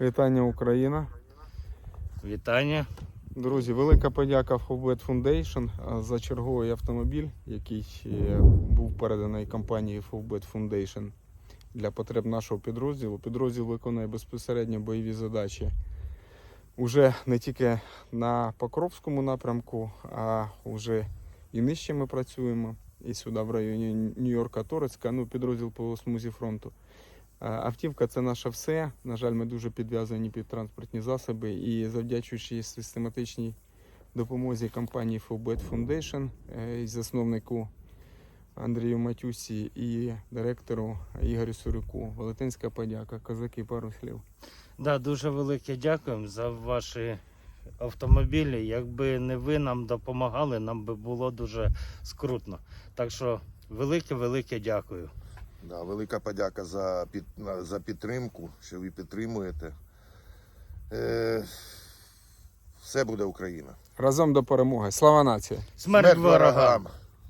Вітання Україна. Вітання. Друзі, велика подяка Fowbet Foundation за черговий автомобіль, який був переданий компанією Fowbet Foundation для потреб нашого підрозділу. Підрозділ виконує безпосередньо бойові задачі уже не тільки на Покровському напрямку, а вже і нижче ми працюємо, і сюди в районі Нью-Йорка Торецька, ну підрозділ по смузі фронту. А, Автівка це наше все. На жаль, ми дуже підв'язані під транспортні засоби і завдячуючи систематичній допомозі компанії Fowbet Foundation е, і засновнику Андрію Матюсі і директору Ігорю Сурюку. Велетенська подяка. Козаки, пару слів. Да, дуже велике дякуємо за ваші автомобілі. Якби не ви нам допомагали, нам би було дуже скрутно. Так що велике-велике дякую. Да, велика подяка за, під, за підтримку, що ви підтримуєте. Е, все буде Україна. Разом до перемоги. Слава нації! Смерть ворогам!